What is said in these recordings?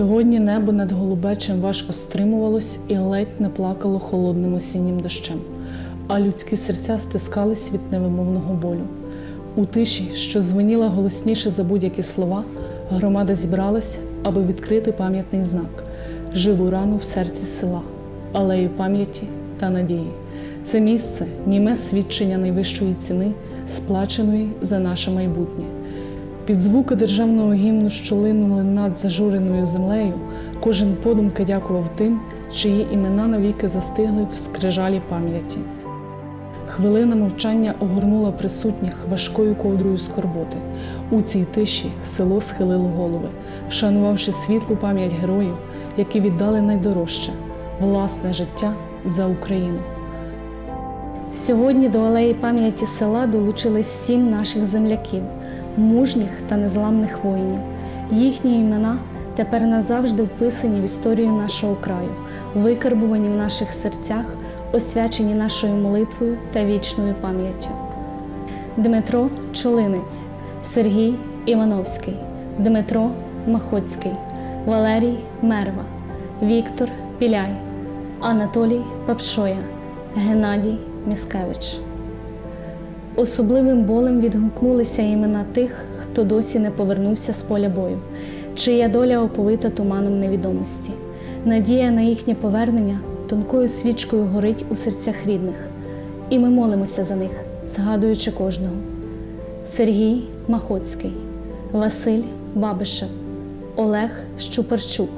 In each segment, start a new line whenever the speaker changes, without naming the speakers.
Сьогодні небо над голубечем важко стримувалось і ледь не плакало холодним осіннім дощем, а людські серця стискались від невимовного болю. У тиші, що звеніла голосніше за будь-які слова, громада зібралась, аби відкрити пам'ятний знак живу рану в серці села, алею пам'яті та надії. Це місце німе свідчення найвищої ціни, сплаченої за наше майбутнє. Під звуки державного гімну, що линули над зажуреною землею, кожен подумки дякував тим, чиї імена навіки застигли в скрижалі пам'яті. Хвилина мовчання огорнула присутніх важкою ковдрою скорботи. У цій тиші село схилило голови, вшанувавши світлу пам'ять героїв, які віддали найдорожче власне життя за Україну.
Сьогодні до алеї пам'яті села долучились сім наших земляків, мужніх та незламних воїнів. Їхні імена тепер назавжди вписані в історію нашого краю, викарбувані в наших серцях, освячені нашою молитвою та вічною пам'яттю. Дмитро Чолинець, Сергій Івановський, Дмитро Махоцький, Валерій Мерва, Віктор Піляй, Анатолій Папшоя, Геннадій Міскевич. Особливим болем відгукнулися імена тих, хто досі не повернувся з поля бою, чия доля оповита туманом невідомості. Надія на їхнє повернення тонкою свічкою горить у серцях рідних, і ми молимося за них, згадуючи кожного. Сергій Махоцький, Василь Бабишев, Олег Щупарчук,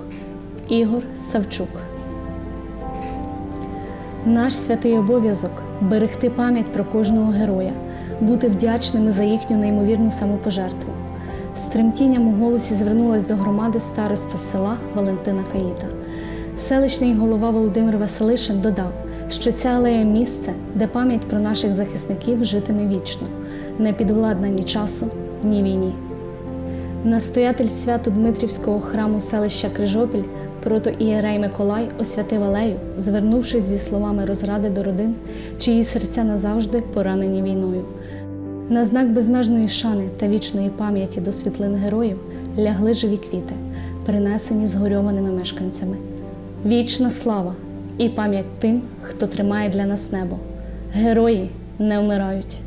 Ігор Савчук. Наш святий обов'язок берегти пам'ять про кожного героя, бути вдячними за їхню неймовірну самопожертву. З тремтінням у голосі звернулась до громади староста села Валентина Каїта. Селищний голова Володимир Василишин додав, що ця алея місце, де пам'ять про наших захисників житиме вічно, не підвладна ні часу, ні війні. Настоятель Свято-Дмитрівського храму селища Крижопіль протоієрей Миколай освятив алею, звернувшись зі словами розради до родин, чиї серця назавжди поранені війною. На знак безмежної шани та вічної пам'яті до світлин героїв лягли живі квіти, принесені згорьованими мешканцями. Вічна слава і пам'ять тим, хто тримає для нас небо. Герої не вмирають.